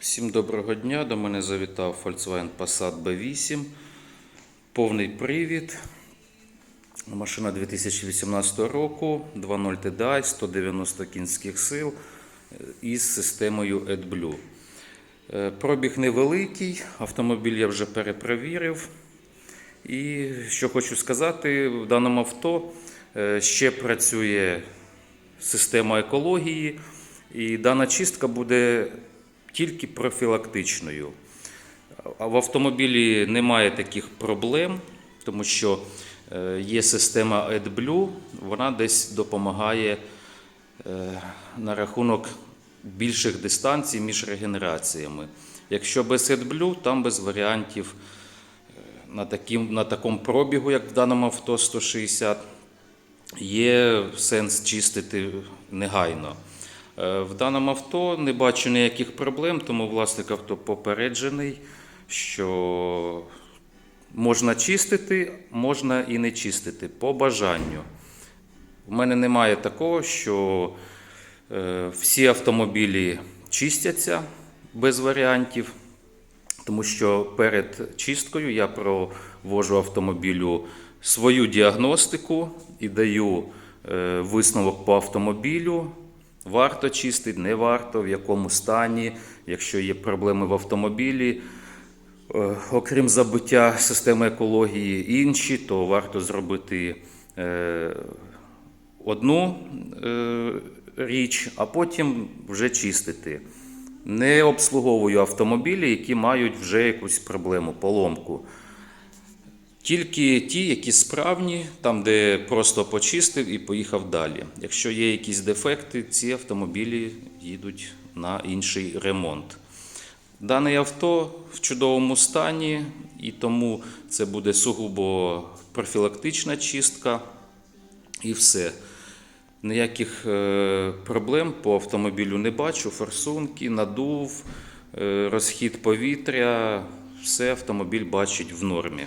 Всім доброго дня. До мене завітав Volkswagen Passat B8. Повний привід. Машина 2018 року, 2.0 TDI, 190 кінських сил е, із системою AdBlue. Е, Пробіг невеликий, автомобіль я вже перепровірив. І що хочу сказати, в даному авто е, ще працює система екології, і дана чистка буде тільки профілактичною. В автомобілі немає таких проблем, тому що е, є система AdBlue, вона десь допомагає е, на рахунок більших дистанцій між регенераціями. Якщо без AdBlue, там без варіантів е, на, таким, на такому пробігу, як в даному авто 160, є сенс чистити негайно. Е, В даному авто не бачу ніяких проблем, тому власник авто попереджений, що можна чистити, можна і не чистити по бажанню. У мене немає такого, що е, всі автомобілі чистяться без варіантів, тому що перед чисткою я провожу автомобілю свою діагностику і даю е, висновок по автомобілю. Варто чистити, не варто, в якому стані, якщо є проблеми в автомобілі. Е, Окрім забиття системи екології інші, то варто зробити е, одну е, річ, а потім вже чистити. Не обслуговую автомобілі, які мають вже якусь проблему, поломку. Тільки ті, які справні, там, де просто почистив і поїхав далі. Якщо є якісь дефекти, ці автомобілі їдуть на інший ремонт. Дане авто в чудовому стані, і тому це буде сугубо профілактична чистка і все. Ніяких е, проблем по автомобілю не бачу. Форсунки, надув, е, розхід повітря, все автомобіль бачить в нормі.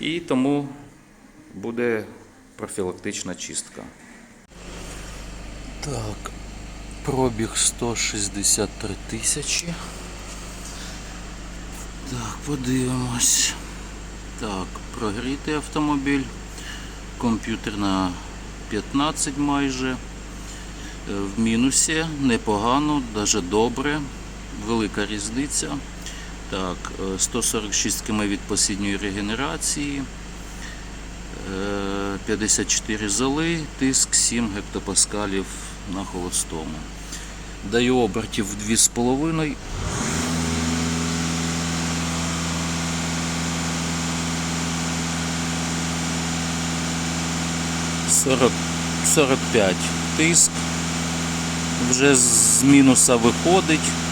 І тому буде профілактична чистка. Так, пробіг 163 тисячі. Так, подивимось. Так, прогрітий автомобіль. Комп'ютер на 15 майже. Е, В мінусі непогано, навіть добре. Велика різниця. Так, е, 146 км від посідньої регенерації. Е, 54 золи, тиск 7 гектопаскалів на холостому. Даю обертів 2,5. Сорок 45 тиск. Вже з мінуса виходить.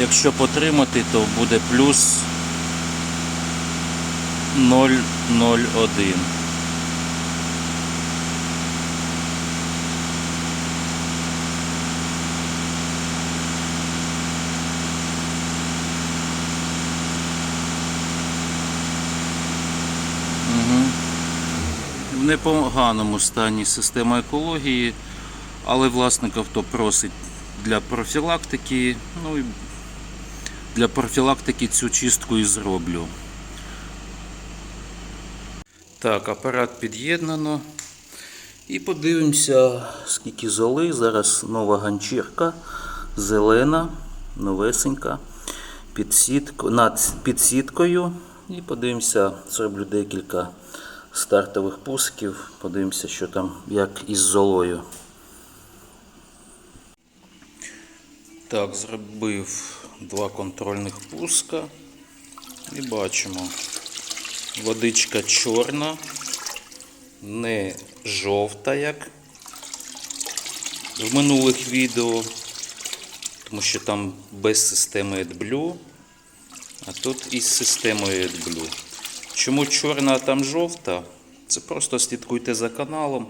Якщо потримати, то буде плюс 0,01. В непоганому стані система екології, але власник авто просить для профілактики. Ну і для профілактики цю чистку і зроблю. Так, апарат під'єднано. І подивимося, скільки золи. Зараз нова ганчірка, зелена, новесенька, під, сітко, над під сіткою. І подивимося, зроблю декілька стартових пусків. Подивимося, що там, як із золою. Так, зробив два контрольних пуска. І бачимо, водичка чорна, не жовта, як в минулих відео, тому що там без системи AdBlue, а тут із системою AdBlue. Чому чорна, а там жовта? Це просто слідкуйте за каналом.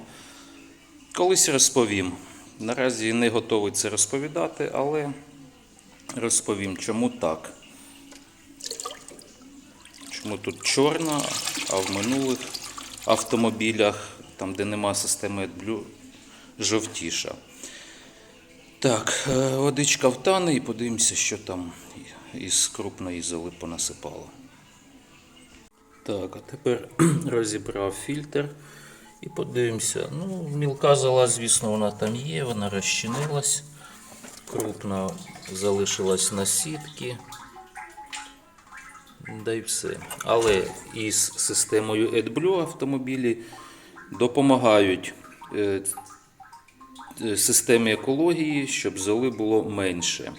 Колись розповім. Наразі не готовий це розповідати, але розповім, чому так. Чому тут чорна, а в минулих автомобілях, там де нема системи AdBlue, жовтіша. Так, е, водичка втане і подивимося, що там із крупної золи понасипало. Так, а тепер розібрав фільтр і подивимося. Ну, мілка зола, звісно, вона там є, вона розчинилась. Крупна залишилась на сітки. Да й все. Але із системою AdBlue автомобілі допомагають е, е, системі екології, щоб золи було менше,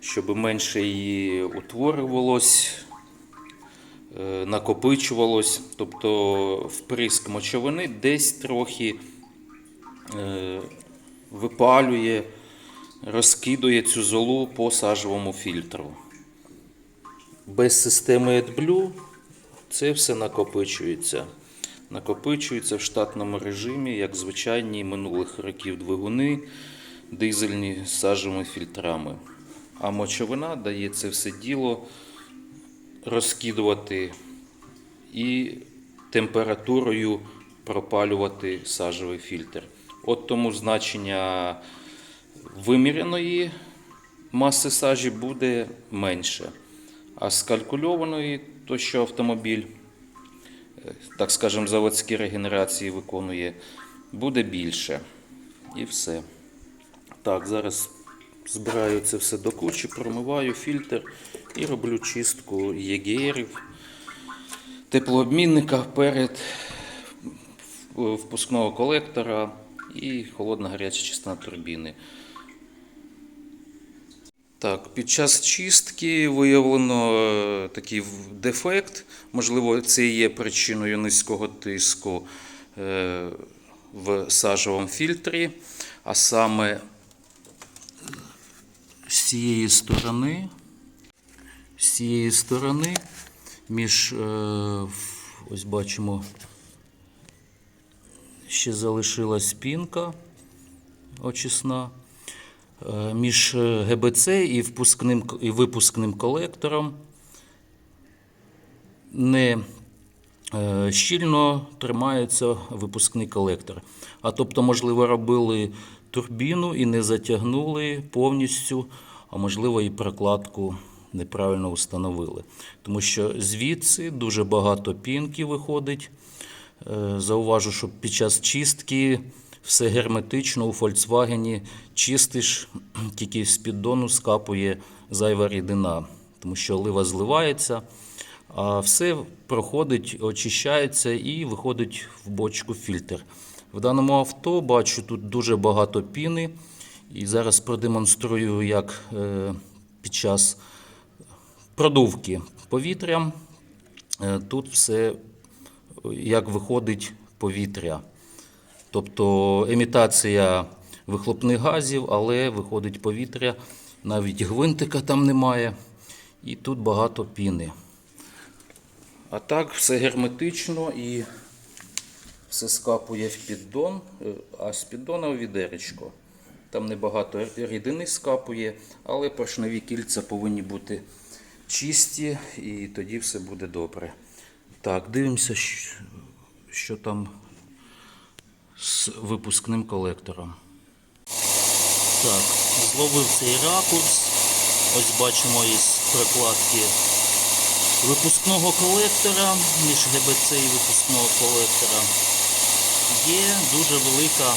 щоб менше її утворювалось, е, накопичувалось. Тобто вприск мочовини десь трохи випалює, розкидує цю золу по сажовому фільтру. Без системи AdBlue це все накопичується. Накопичується в штатному режимі, як звичайні минулих років двигуни, дизельні з фільтрами. А мочовина дає це все діло розкидувати і температурою пропалювати сажовий фільтр. От тому значення виміреної маси сажі буде менше. А з калькульованої, то що автомобіль, е, так скажемо, заводські регенерації виконує, буде більше. І все. Так, зараз збираю це все до кучі, промиваю фільтр і роблю чистку ЄГРів, теплообмінника перед впускного колектора і холодна гаряча частина турбіни. Так, під час чистки виявлено е, такий дефект. Можливо, це є причиною низького тиску е, в сажовому фільтрі, а саме з цієї сторони, з цієї сторони, між, е, ось бачимо, ще залишилась пінка очисна. Е, між е, ГБЦ і, впускним, і випускним колектором не е, щільно тримається випускний колектор. А тобто, можливо, робили турбіну і не затягнули повністю, а можливо, і прокладку неправильно встановили. Тому що звідси дуже багато пінки виходить. Зауважу, що під час чистки все герметично у Volkswagen чистиш, тільки з піддону скапує зайва рідина, тому що олива зливається, а все проходить, очищається і виходить в бочку фільтр. В даному авто бачу тут дуже багато піни. І зараз продемонструю, як е, під час продувки повітря е, тут все як виходить повітря. Тобто емітація вихлопних газів, але виходить повітря, навіть гвинтика там немає. І тут багато піни. А так все герметично і все скапує в піддон, е, а з піддона у відеречко. Там небагато рідини скапує, але поршневі кільця повинні бути чисті, і тоді все буде добре. Так, дивимося, що там з випускним колектором. Так, зловив цей ракурс. Ось бачимо із прокладки випускного колектора між ГБЦ і випускного колектора. Є дуже велика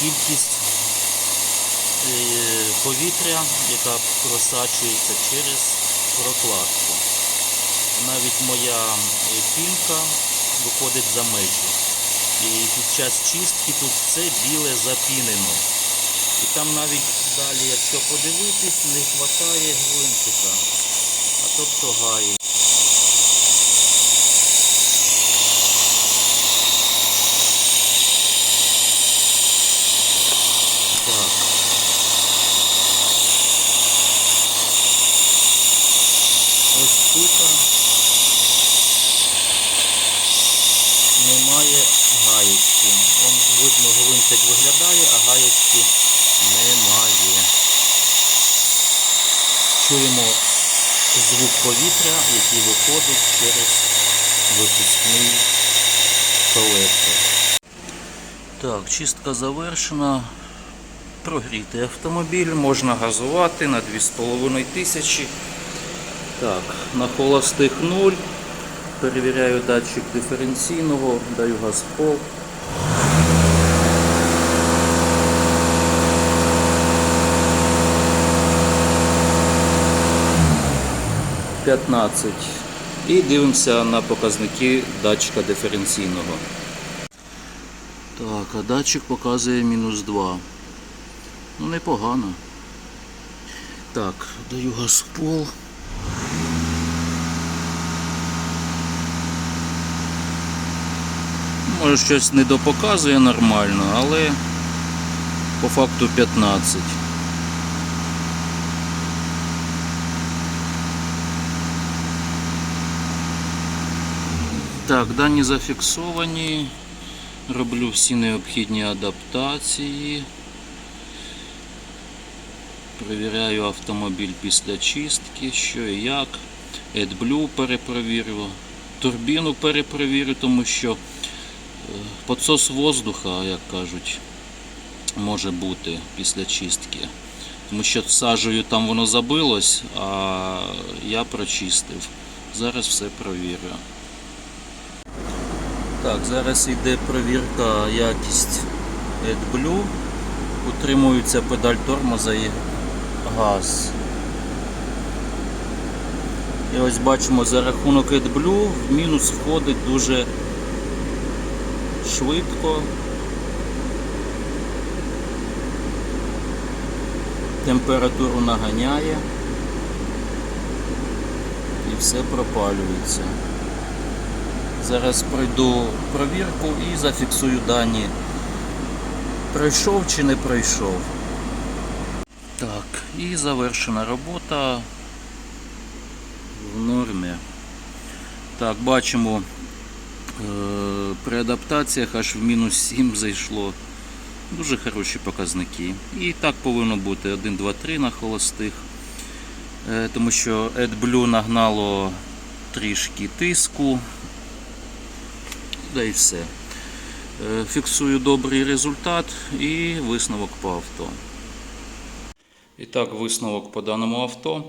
кількість е, повітря, яка просачується через прокладку. Навіть моя е, пінка виходить за межі. І під час чистки тут все біле запінено. І там навіть далі, якщо подивитись, не вистачає гвинтика. А тобто гає. Ось тут немає гаєчки. Он видно, гвинтик виглядає, а гаєчки немає. Чуємо звук повітря, який виходить через випускний колектор. Так, чистка завершена. Прогріти автомобіль, можна газувати на 2,5 тисячі. Так, на холостих 0. Перевіряю датчик диференційного, даю газ пол. П'ятнадцять. І дивимося на показники датчика диференційного. Так, а датчик показує мінус 2. Ну, непогано. Так, даю газ в пол. Може щось не допоказує нормально, але по факту 15. Так, дані зафіксовані. Роблю всі необхідні адаптації. Перевіряю автомобіль після чистки, що і як. AdBlue перепровірю. Турбіну перепровірю, тому що е, підсос воздуха, як кажуть, може бути після чистки. Тому що сажею там воно забилось, а я прочистив. Зараз все провірю. Так, зараз йде перевірка якість AdBlue. Утримується педаль тормоза і газ. І ось бачимо за рахунок AdBlue в мінус входить дуже швидко. Температуру наганяє і все пропалюється. Зараз пройду провірку і зафіксую дані. Пройшов чи не пройшов. Так, і завершена робота в нормі. Так, бачимо, е, при адаптаціях аж в мінус 7 зайшло. Дуже хороші показники. І так повинно бути 1, 2, 3 на холостих. Е, Тому що AdBlue нагнало трішки тиску. Да і все. Е, Фіксую добрий результат і висновок по авто. І так, висновок по даному авто.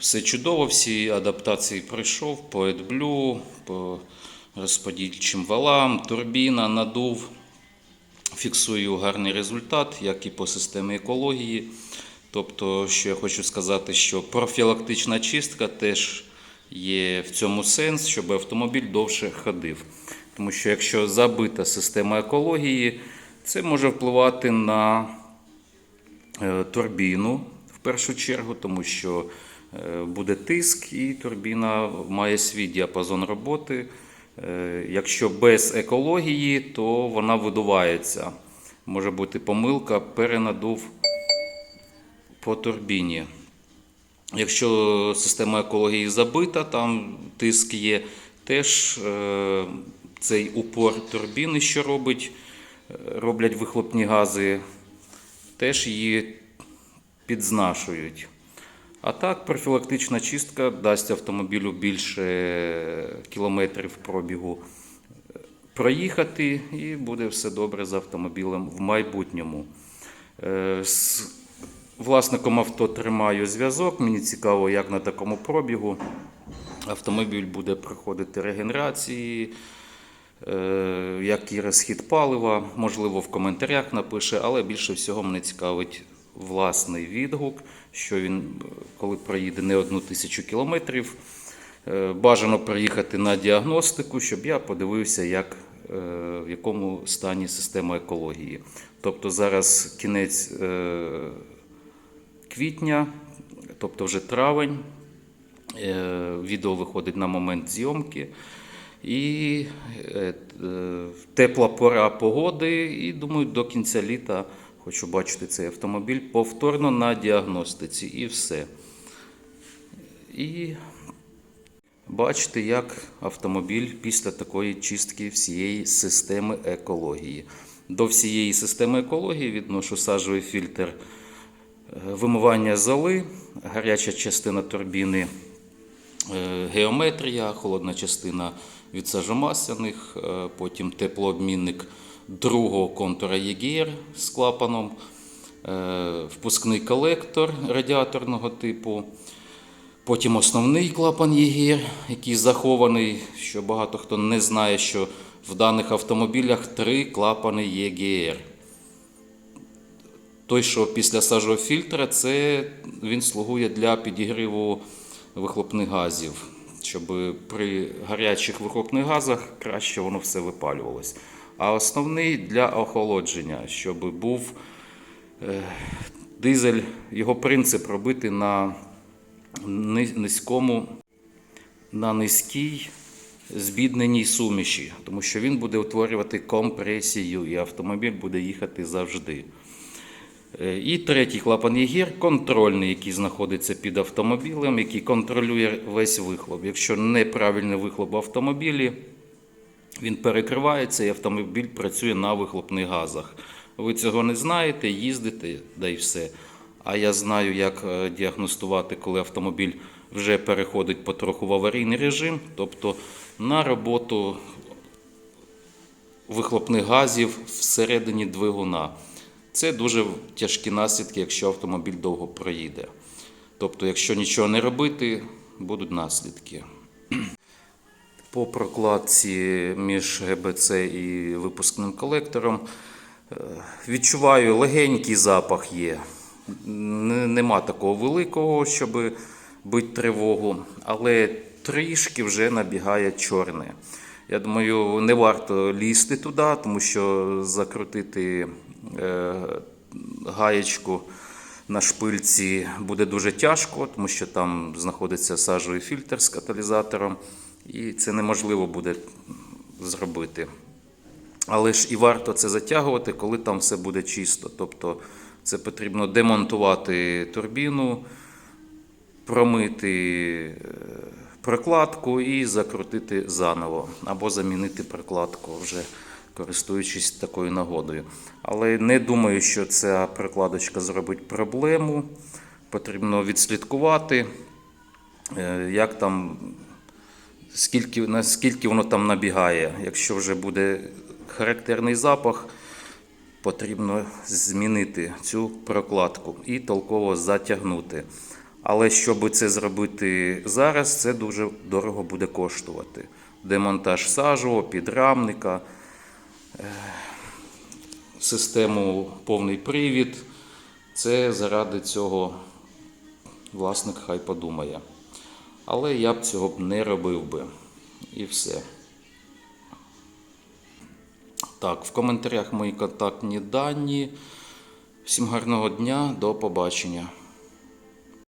Все чудово, всі адаптації пройшов по AdBlue, по розподільчим валам, турбіна, надув. Фіксую гарний результат, як і по системі екології. Тобто, що я хочу сказати, що профілактична чистка теж є в цьому сенс, щоб автомобіль довше ходив. Тому що якщо забита система екології, це може впливати на е, турбіну в першу чергу, тому що е, буде тиск і турбіна має свій діапазон роботи. Е, Якщо без екології, то вона видувається. Може бути помилка, перенадув по турбіні. Якщо система екології забита, там тиск є, теж е, цей упор турбіни, що робить, е, роблять вихлопні гази, теж її підзнашують. А так, профілактична чистка дасть автомобілю більше кілометрів пробігу е, проїхати, і буде все добре з автомобілем в майбутньому. Власником авто тримаю зв'язок. Мені цікаво, як на такому пробігу автомобіль буде проходити регенерації, е, який розхід палива. Можливо, в коментарях напише, але більше всього мене цікавить власний відгук, що він, коли проїде не одну тисячу кілометрів. Е, Бажано приїхати на діагностику, щоб я подивився, як, е, в якому стані система екології. Тобто зараз кінець квітня, тобто вже травень. Е, Відео виходить на момент зйомки. І е, е, тепла пора погоди, і думаю, до кінця літа хочу бачити цей автомобіль повторно на діагностиці і все. І бачити, як автомобіль після такої чистки всієї системи екології. До всієї системи екології відношу сажовий фільтр вимивання золи, гаряча частина турбіни е, геометрія, холодна частина від сажомасляних, е, потім теплообмінник другого контура ЄГР з клапаном, е, впускний колектор радіаторного типу. Потім основний клапан ЄГР, який захований, що багато хто не знає, що в даних автомобілях три клапани ЄГР. Той, що після сажового фільтра, це він слугує для підігріву вихлопних газів, щоб при гарячих вихлопних газах краще воно все випалювалось. А основний для охолодження, щоб був е, дизель, його принцип робити на низькому, на низькій збідненій суміші, тому що він буде утворювати компресію, і автомобіль буде їхати завжди. Е, І третій клапан ЄГІР контрольний, який знаходиться під автомобілем, який контролює весь вихлоп. Якщо неправильний вихлоп в автомобілі, він перекривається і автомобіль працює на вихлопних газах. Ви цього не знаєте, їздите, да й все. А я знаю, як е, діагностувати, коли автомобіль вже переходить потроху в аварійний режим, тобто на роботу вихлопних газів всередині двигуна. Це дуже тяжкі наслідки, якщо автомобіль довго проїде. Тобто, якщо нічого не робити, будуть наслідки. По прокладці між ГБЦ і випускним колектором е, відчуваю легенький запах є. Нема такого великого, щоб бити тривогу, але трішки вже набігає чорне. Я думаю, не варто лізти туди, тому що закрутити е, гаєчку на шпильці буде дуже тяжко, тому що там знаходиться сажовий фільтр з каталізатором, і це неможливо буде зробити. Але ж і варто це затягувати, коли там все буде чисто. Тобто це потрібно демонтувати турбіну, промити е, прокладку і закрутити заново, або замінити прокладку, вже користуючись такою нагодою. Але не думаю, що ця прокладочка зробить проблему. Потрібно відслідкувати, е, як там скільки, наскільки воно там набігає. Якщо вже буде характерний запах, потрібно змінити цю прокладку і толково затягнути. Але щоб це зробити зараз, це дуже дорого буде коштувати. Демонтаж сажового, підрамника, е, систему повний привід. Це заради цього власник хай подумає. Але я б цього б не робив би. І все. Так, в коментарях мої контактні дані. Всім гарного дня, до побачення.